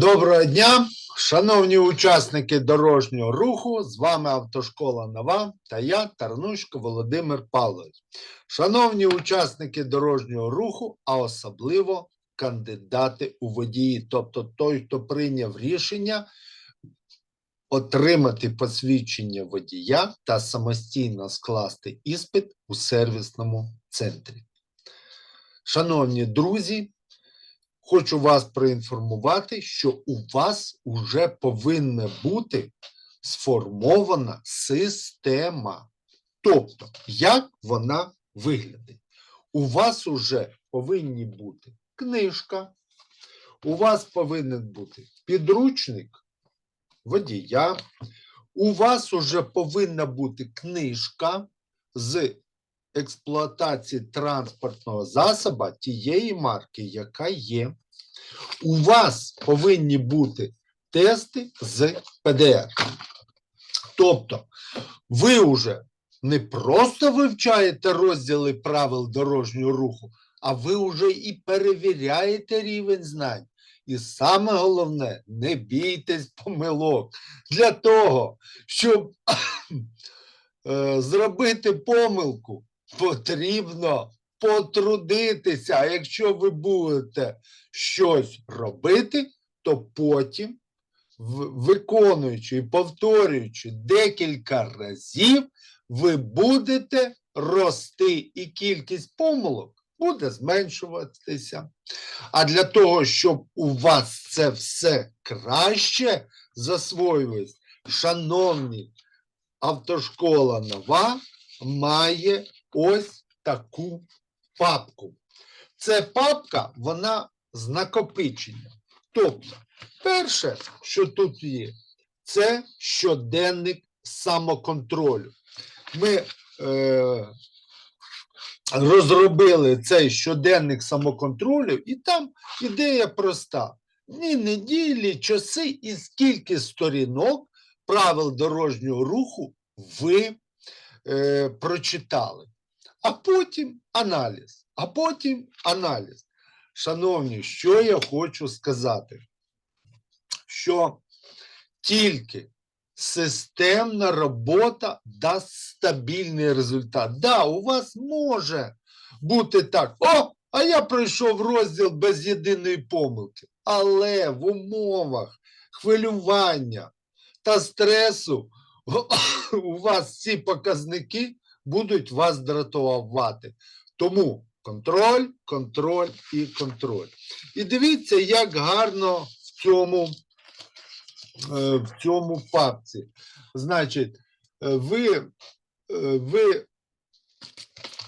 Доброго дня, шановні учасники дорожнього руху. З вами Автошкола Нова та я, Тарнушко Володимир Павлович. Шановні учасники дорожнього руху, а особливо кандидати у водії, тобто той, хто прийняв рішення отримати посвідчення водія та самостійно скласти іспит у сервісному центрі. Шановні друзі, хочу вас проінформувати, що у вас вже повинна бути сформована система. Тобто, як вона виглядить? У вас вже повинні бути книжка, у вас повинен бути підручник водія, у вас вже повинна бути книжка з експлуатації транспортного засоба тієї марки, яка є. У вас повинні бути тести з ПДР. Тобто, ви вже не просто вивчаєте розділи правил дорожнього руху, а ви вже і перевіряєте рівень знань. І саме головне, не бійтесь помилок. Для того, щоб е, зробити помилку, потрібно потрудитися. А якщо ви будете щось робити, то потім, виконуючи і повторюючи декілька разів, ви будете рости, і кількість помилок буде зменшуватися. А для того, щоб у вас це все краще засвоювалось, шановні, автошкола нова має ось таку папку. Це папка, вона з накопиченням. Тобто, перше, що тут є, це щоденник самоконтролю. Ми е, розробили цей щоденник самоконтролю, і там ідея проста: дні неділі, часи і скільки сторінок правил дорожнього руху ви е, прочитали. А потім аналіз, а потім аналіз. Шановні, що я хочу сказати? Що тільки системна робота дасть стабільний результат. Да, у вас може бути так. О, а я пройшов розділ без єдиної помилки. Але в умовах хвилювання та стресу у вас ці показники будуть вас дратувати. Тому контроль, контроль і контроль. І дивіться, як гарно в цьому, е, в цьому папці. Значить, е, ви, е, ви,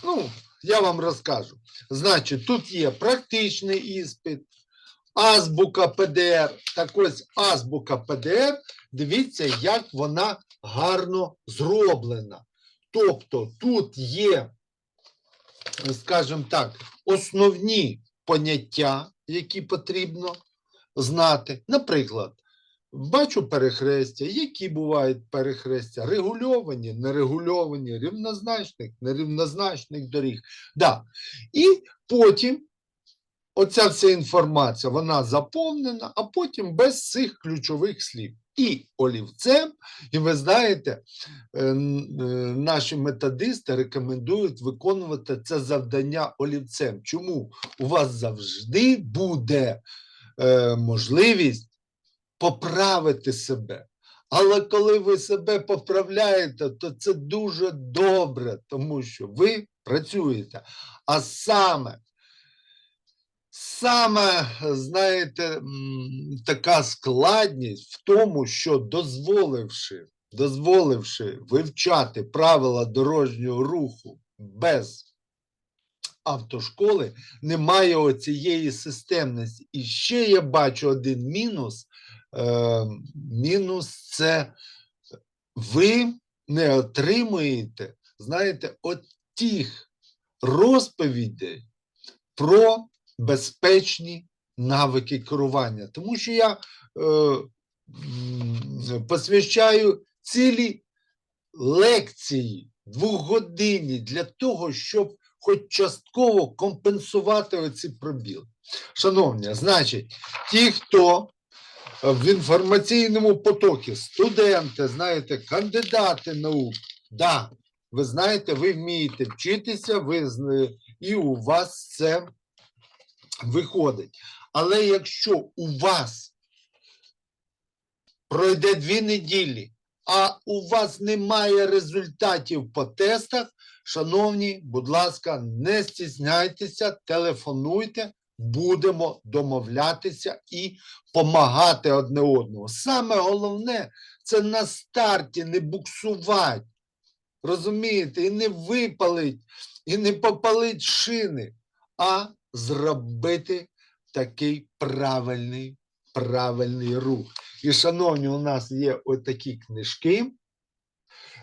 ну, я вам розкажу. Значить, тут є практичний іспит, азбука ПДР. Так ось азбука ПДР, дивіться, як вона гарно зроблена. Тобто тут є, скажімо так, основні поняття, які потрібно знати. Наприклад, бачу перехрестя, які бувають перехрестя, регульовані, нерегульовані, рівнозначних, нерівнозначних доріг. Да. І потім оця вся інформація, вона заповнена, а потім без цих ключових слів. І олівцем, і ви знаєте, е, е, наші методисти рекомендують виконувати це завдання олівцем. Чому? У вас завжди буде е, можливість поправити себе. Але коли ви себе поправляєте, то це дуже добре, тому що ви працюєте. А саме, саме, знаєте, така складність в тому, що дозволивши, дозволивши вивчати правила дорожнього руху без автошколи, немає оцієї системності. І ще я бачу один мінус. Е, мінус це ви не отримуєте, знаєте, от тих розповідей про безпечні навики керування. Тому що я е, посвящаю цілі лекції двохгодинні для того, щоб хоч частково компенсувати оці пробіли. Шановні, значить, ті, хто в інформаційному потокі студенти, знаєте, кандидати наук. Да, ви знаєте, ви вмієте вчитися, ви і у вас це виходить. Але якщо у вас пройде дві неділі, а у вас немає результатів по тестах, шановні, будь ласка, не стісняйтеся, телефонуйте, будемо домовлятися і помагати одне одному. Саме головне це на старті не буксувати. Розумієте, і не випалить, і не попалить шини, а зробити такий правильний, правильний рух. І, шановні, у нас є отакі книжки,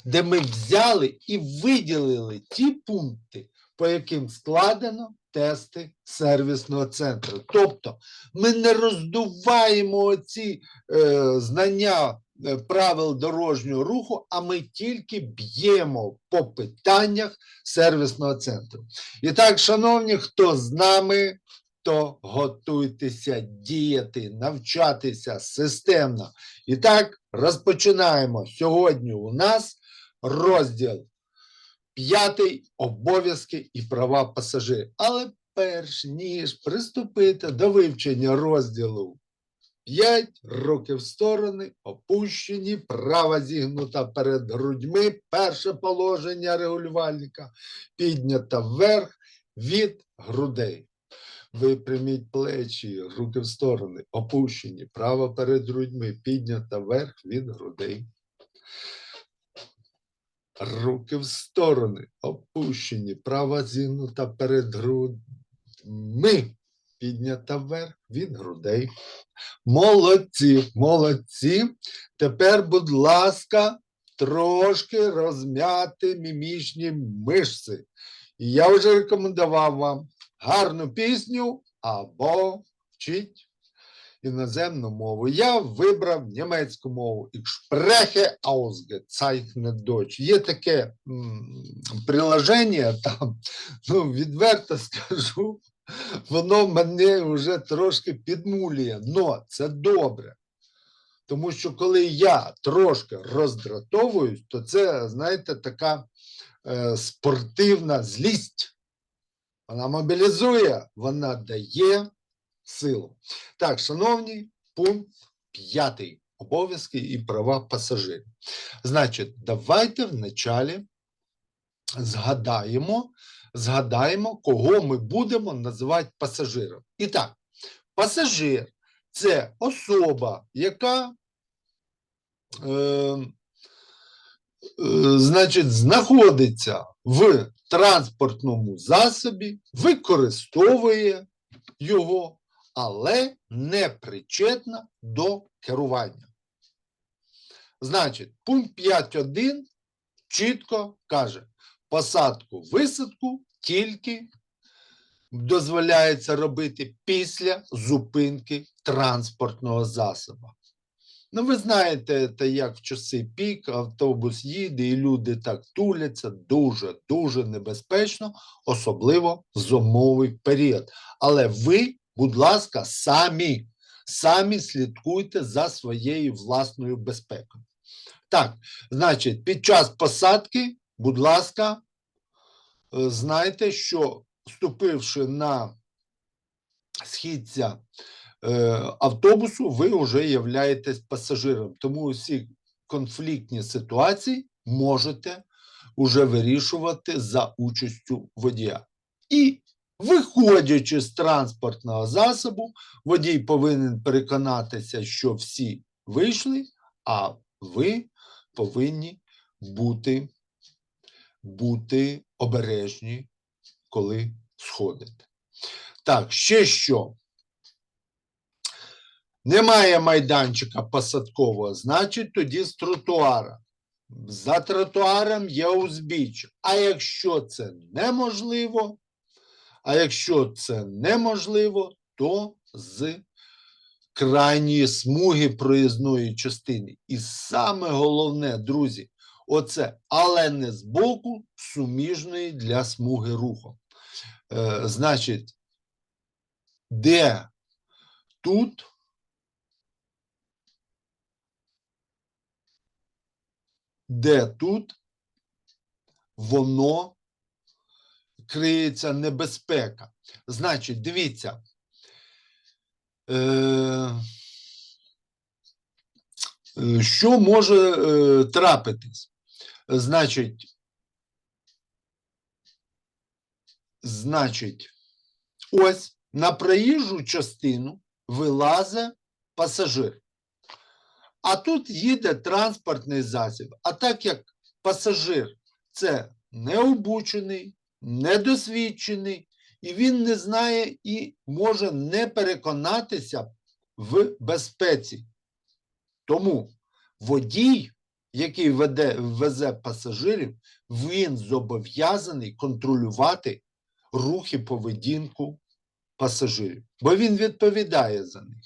де ми взяли і виділили ті пункти, по яким складено тести сервісного центру. Тобто ми не роздуваємо ці е, знання правил дорожнього руху, а ми тільки б'ємо по питаннях сервісного центру. І так, шановні, хто з нами, то готуйтеся діяти, навчатися системно. І так, розпочинаємо. Сьогодні у нас розділ п'ятий обов'язки і права пасажирів. Але перш ніж приступити до вивчення розділу 5, руки в сторони, опущені, права зігнута перед грудьми, перше положення регулювальника, піднята вверх від грудей. Випряміть плечі, руки в сторони, опущені, право перед грудьми, піднята вверх від грудей. Руки в сторони, опущені, права зігнута перед грудьми, піднята вверх від грудей. Молодці, молодці. Тепер, будь ласка, трошки розм'яти мімічні мишці. І я вже рекомендував вам гарну пісню або вчіть іноземну мову. Я вибрав німецьку мову. Ich spreche ausgezeichnet Deutsch. Є таке м, приложення там, ну, відверто скажу, воно мене вже трошки підмулює. Но це добре. Тому що коли я трошки роздратовуюсь, то це, знаєте, така е, спортивна злість. Вона мобілізує, вона дає силу. Так, шановні, пункт п'ятий. Обов'язки і права пасажирів. Значить, давайте вначалі згадаємо, згадаємо, кого ми будемо називати пасажиром. І так, пасажир це особа, яка е, е, значить, знаходиться в транспортному засобі, використовує його, але не причетна до керування. Значить, пункт 5.1 чітко каже: посадку висадку тільки дозволяється робити після зупинки транспортного засобу. Ну, ви знаєте, це як в часи пік, автобус їде, і люди так туляться дуже, дуже небезпечно, особливо зимовий період. Але ви, будь ласка, самі, самі слідкуйте за своєю власною безпекою. Так, значить, під час посадки, будь ласка, е, знайте, що вступивши на східця е, автобусу, ви вже являєтесь пасажиром. Тому усі конфліктні ситуації можете уже вирішувати за участю водія. І виходячи з транспортного засобу, водій повинен переконатися, що всі вийшли, а ви повинні бути, бути обережні, коли сходите. Так, ще що? Немає майданчика посадкового, значить тоді з тротуара. За тротуаром є узбіччя. А якщо це неможливо, а якщо це неможливо, то з крайньої смуги проїзної частини. І саме головне, друзі, Оце, але не з боку суміжної для смуги руху. Е, Значить, де тут де тут воно криється небезпека. Значить, дивіться. Е, е що може е, трапитись? Значить, значить, ось на проїжджу частину вилазить пасажир. А тут їде транспортний засіб. А так як пасажир це необучений, недосвідчений, і він не знає і може не переконатися в безпеці. Тому водій, який веде, везе пасажирів, він зобов'язаний контролювати рухи поведінку пасажирів, бо він відповідає за них.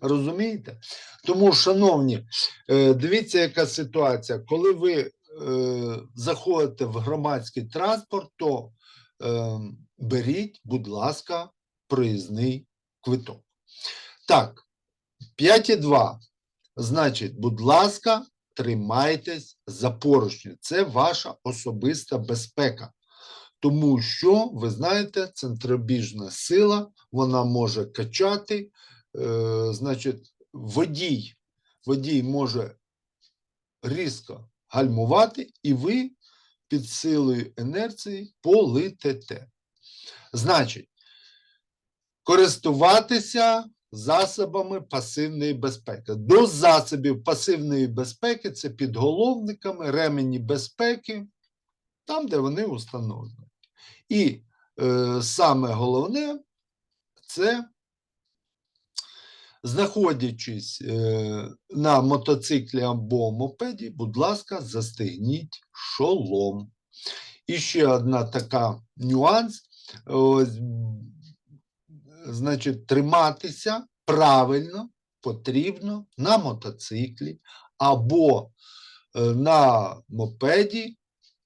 Розумієте? Тому, шановні, е, дивіться, яка ситуація. Коли ви е, заходите в громадський транспорт, то е, беріть, будь ласка, проїзний квиток. Так, 5,2. Значить, будь ласка, тримайтесь за поручні. Це ваша особиста безпека. Тому що, ви знаєте, центробіжна сила, вона може качати, е, значить, водій, водій може різко гальмувати, і ви під силою інерції полетите. Значить, користуватися засобами пасивної безпеки. До засобів пасивної безпеки це підголовниками, ремені безпеки, там, де вони установлені. І е, саме головне це знаходячись е, на мотоциклі або мопеді, будь ласка, застегніть шолом. І ще одна така нюанс. Ось, значить, триматися правильно потрібно на мотоциклі або е, на мопеді,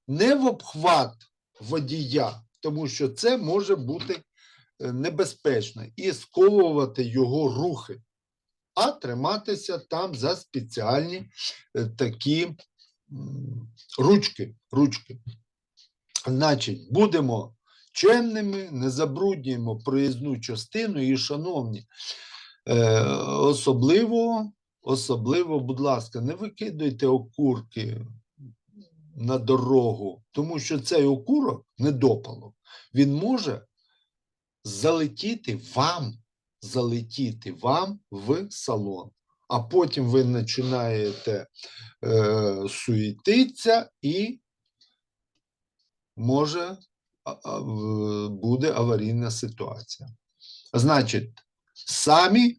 не в обхват водія, тому що це може бути е, небезпечно і сковувати його рухи, а триматися там за спеціальні е, такі ручки. ручки. Значить, будемо чемними, не забруднюємо проїзну частину і, шановні, е, особливо, особливо, будь ласка, не викидуйте окурки на дорогу, тому що цей окурок недопалок, він може залетіти вам, залетіти вам в салон. А потім ви починаєте е, суетитися і може буде аварійна ситуація. Значить, самі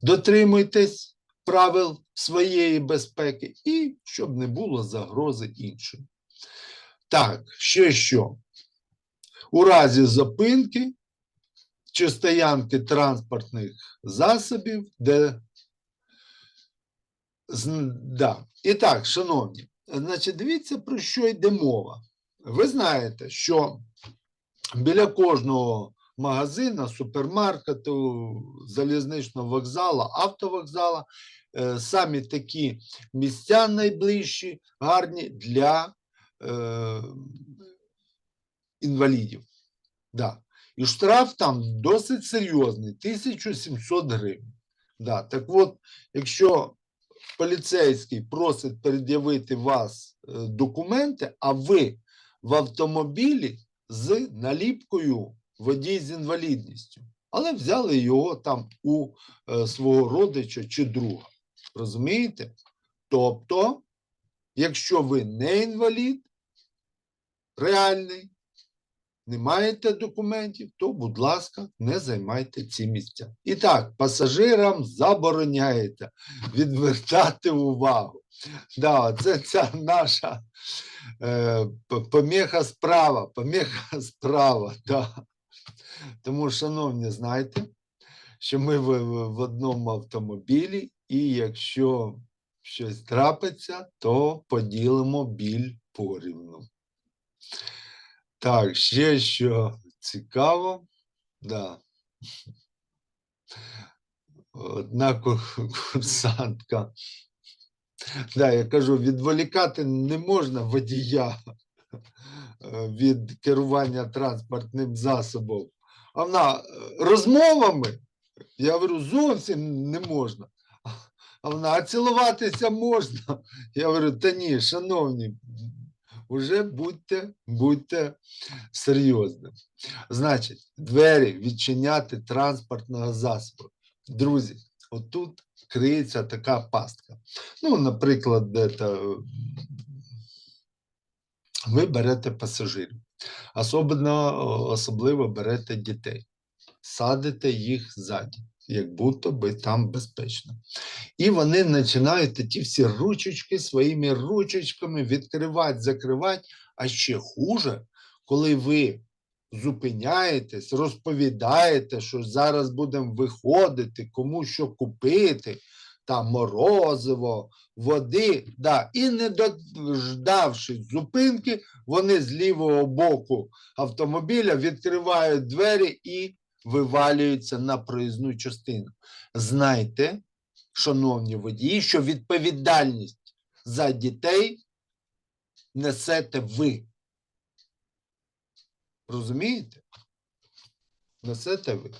дотримуйтесь правил своєї безпеки і щоб не було загрози іншим. Так, ще що? У разі зупинки чи стоянки транспортних засобів, де Да. І так, шановні, значить, дивіться, про що йде мова. Ви знаєте, що біля кожного магазина, супермаркету, залізничного вокзалу, автовокзала е, самі такі місця найближчі, гарні для е, інвалідів. Да. І штраф там досить серйозний 1700 гривень. Да. Так от, якщо поліцейський просить пред'явити вас е, документи, а ви в автомобілі з наліпкою водій з інвалідністю, але взяли його там у е, свого родича чи друга. Розумієте? Тобто, якщо ви не інвалід, реальний, не маєте документів, то, будь ласка, не займайте ці місця. І так, пасажирам забороняєте відвертати увагу. Да, це ця наша е, поміха справа, поміха справа. Да. Тому, шановні, знайте, що ми в, в- одному автомобілі, і якщо щось трапиться, то поділимо біль порівну. Так, ще що цікаво, да. Одна курсантка Да, я кажу, відволікати не можна водія е, від керування транспортним засобом. А вона е, розмовами, я говорю, зовсім не можна. А вона, а цілуватися можна. Я говорю, та ні, шановні, вже будьте, будьте серйозним. Значить, двері відчиняти транспортного засобу. Друзі, отут криється така пастка. Ну, наприклад, де-то, е, ви берете пасажирів, особливо, особливо берете дітей, садите їх ззаді, як будто би там безпечно. І вони починають ті всі ручечки своїми ручечками відкривати, закривати. А ще хуже, коли ви зупиняєтесь, розповідаєте, що зараз будемо виходити, кому що купити, там морозиво, води. Да. І не дождавшись зупинки, вони з лівого боку автомобіля відкривають двері і вивалюються на проїзну частину. Знайте, шановні водії, що відповідальність за дітей несете ви. Розумієте? Несете ви.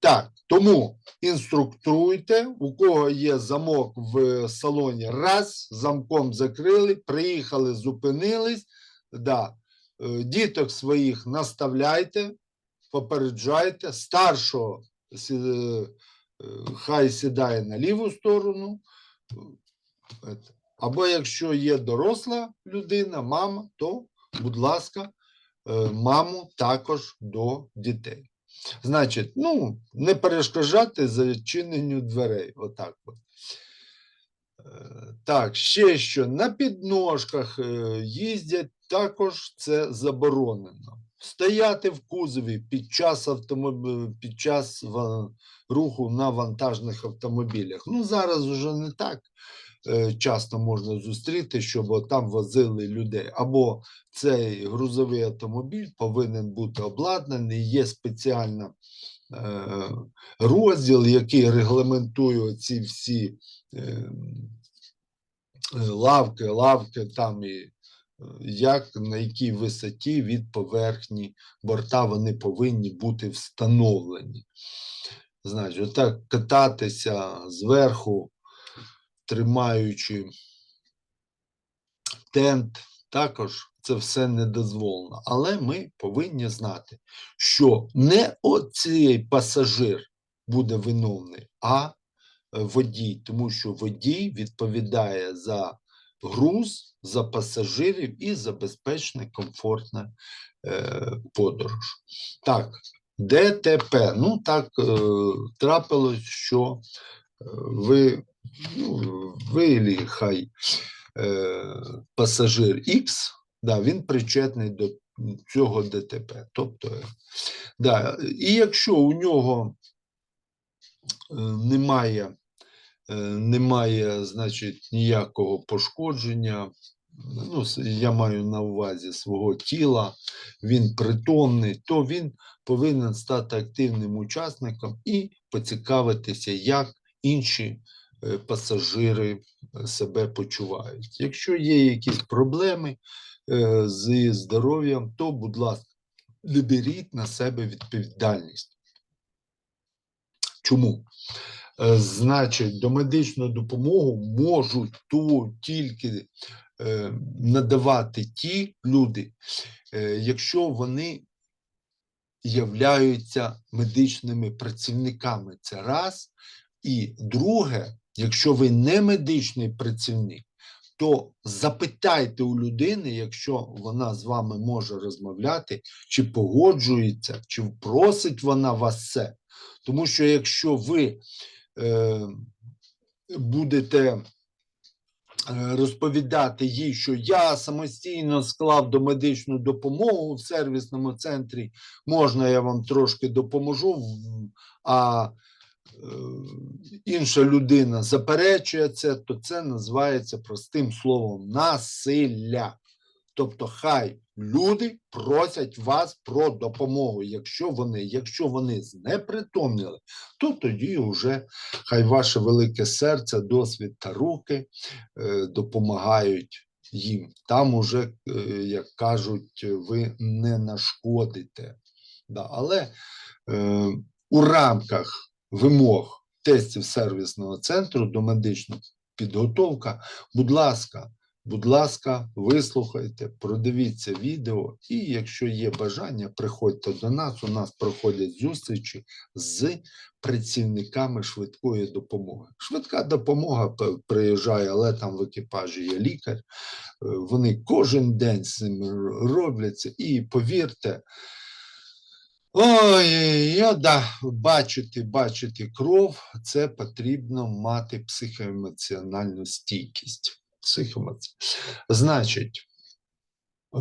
Так, тому інструктуйте, у кого є замок в салоні, раз, замком закрили, приїхали, зупинились. Да. е, Діток своїх наставляйте, попереджайте, старшого е, хай сідає на ліву сторону. е. Або якщо є доросла людина, мама, то, будь ласка, маму також до дітей. Значить, ну, не перешкоджати зачиненню дверей. Отак от. Е, Так, ще що на підножках е, їздять, також це заборонено. Стояти в кузові під час автомоб... під час руху на вантажних автомобілях. Ну, зараз вже не так е, часто можна зустріти, щоб там возили людей. Або цей грузовий автомобіль повинен бути обладнаний, є спеціальна е, розділ, який регламентує ці всі е, е, лавки, лавки там і е, як на якій висоті від поверхні борта вони повинні бути встановлені. Значить, отак кататися зверху, тримаючи тент, також це все не дозволено. Але ми повинні знати, що не оцей пасажир буде виновний, а е, водій, тому що водій відповідає за груз, за пасажирів і за безпечне, комфортне е, подорож. Так, ДТП. Ну, так е, трапилось, що е, ви, ну, ви или хай е, пасажир X, да, він причетний до цього ДТП. Тобто, да, і якщо у нього е, немає, е, немає, значить, ніякого пошкодження, ну, я маю на увазі свого тіла, він притомний, то він повинен стати активним учасником і поцікавитися, як інші пасажири е, себе почувають. Якщо є якісь проблеми е, з здоров'ям, то, будь ласка, не беріть на себе відповідальність. Чому? Е, Значить, домедичну допомогу можуть ту тільки е, надавати ті люди, е, якщо вони являються медичними працівниками. Це раз. І друге, якщо ви не медичний працівник, то запитайте у людини, якщо вона з вами може розмовляти, чи погоджується, чи просить вона вас це. Тому що якщо ви е, будете е, розповідати їй, що я самостійно склав домедичну допомогу в сервісному центрі, можна я вам трошки допоможу, а інша людина заперечує це, то це називається простим словом насилля. Тобто, хай люди просять вас про допомогу. Якщо вони, якщо вони знепритомніли, то тоді вже хай ваше велике серце, досвід та руки е, допомагають їм. Там уже, е, як кажуть, ви не нашкодите. Да, але е, у рамках вимог тестів сервісного центру до медичної підготовка, будь ласка, будь ласка, вислухайте, продивіться відео, і якщо є бажання, приходьте до нас. У нас проходять зустрічі з працівниками швидкої допомоги. Швидка допомога приїжджає, але там в екіпажі є лікар. Е, Вони кожен день з цим робляться, і повірте. Ой, я да, бачити, бачити кров, це потрібно мати психоемоціональну стійкість. Психоемоці... Значить,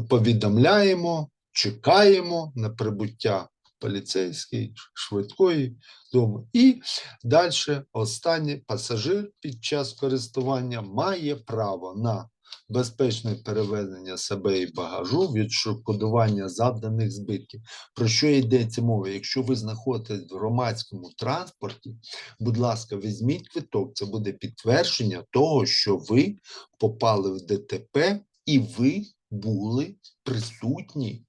повідомляємо, чекаємо на прибуття поліцейської, швидкої дому. І далі останній пасажир під час користування має право на безпечне перевезення себе і багажу, відшкодування завданих збитків. Про що йдеться мова? Якщо ви знаходитесь в громадському транспорті, будь ласка, візьміть квиток. Це буде підтвердження того, що ви попали в ДТП і ви були присутні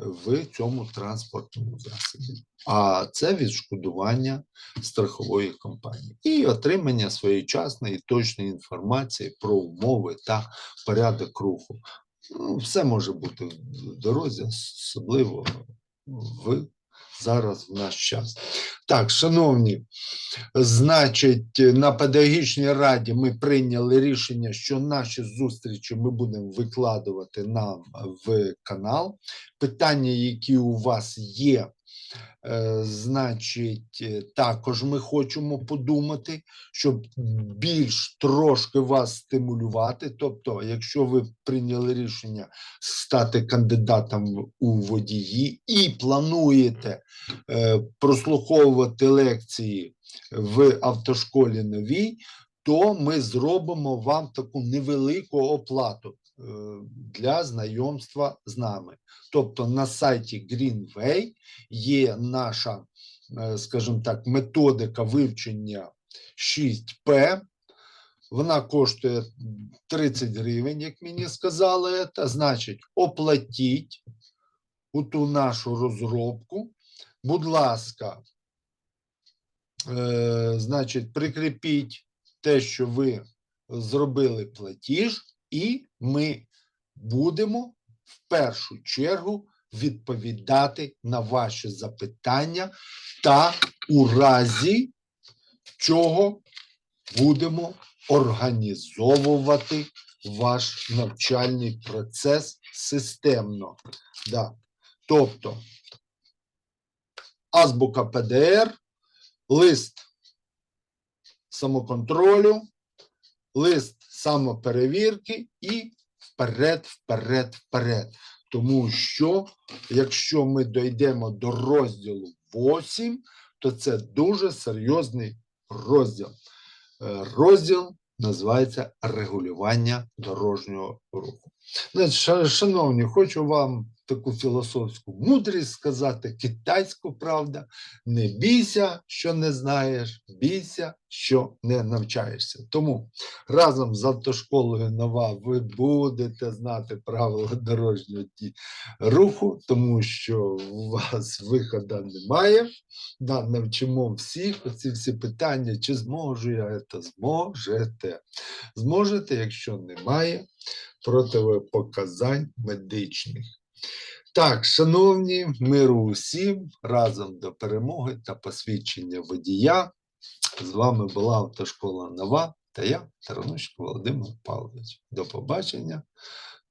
в цьому транспортному засобі. А це відшкодування страхової компанії і отримання своєчасної і точної інформації про умови та порядок руху. Ну, все може бути в дорозі, особливо в зараз в наш час. Так, шановні, значить, на педагогічній раді ми прийняли рішення, що наші зустрічі ми будемо викладувати нам в канал. Питання, які у вас є, значить, е, також ми хочемо подумати, щоб більш трошки вас стимулювати. Тобто, якщо ви прийняли рішення стати кандидатом у водії і плануєте е, прослуховувати лекції в автошколі новій, то ми зробимо вам таку невелику оплату е, для знайомства з нами. Тобто на сайті Greenway є наша, е, скажімо так, методика вивчення 6П. Вона коштує 30 гривень, як мені сказали. Це значить, оплатіть у ту нашу розробку. Будь ласка, е, значить, прикріпіть те, що ви зробили платіж, і ми будемо в першу чергу відповідати на ваші запитання та у разі чого будемо організовувати ваш навчальний процес системно. Да. Тобто азбука ПДР, лист самоконтролю, лист самоперевірки і вперед, вперед, вперед. Тому що, якщо ми дійдемо до розділу 8, то це дуже серйозний розділ. Е, Розділ називається регулювання дорожнього руху. Шановні, хочу вам таку філософську мудрість сказати, китайську правда. Не бійся, що не знаєш, бійся, що не навчаєшся. Тому разом з автошколою нова ви будете знати правила дорожнього руху, тому що у вас виходу немає. Да, навчимо всіх оці всі питання, чи зможу я це? Зможете. Зможете, якщо немає противопоказань медичних. Так, шановні, миру усім, разом до перемоги та посвідчення водія. З вами була автошкола Нова та я, Таранучко Володимир Павлович. До побачення,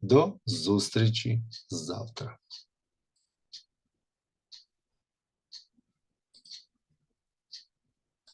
до зустрічі завтра.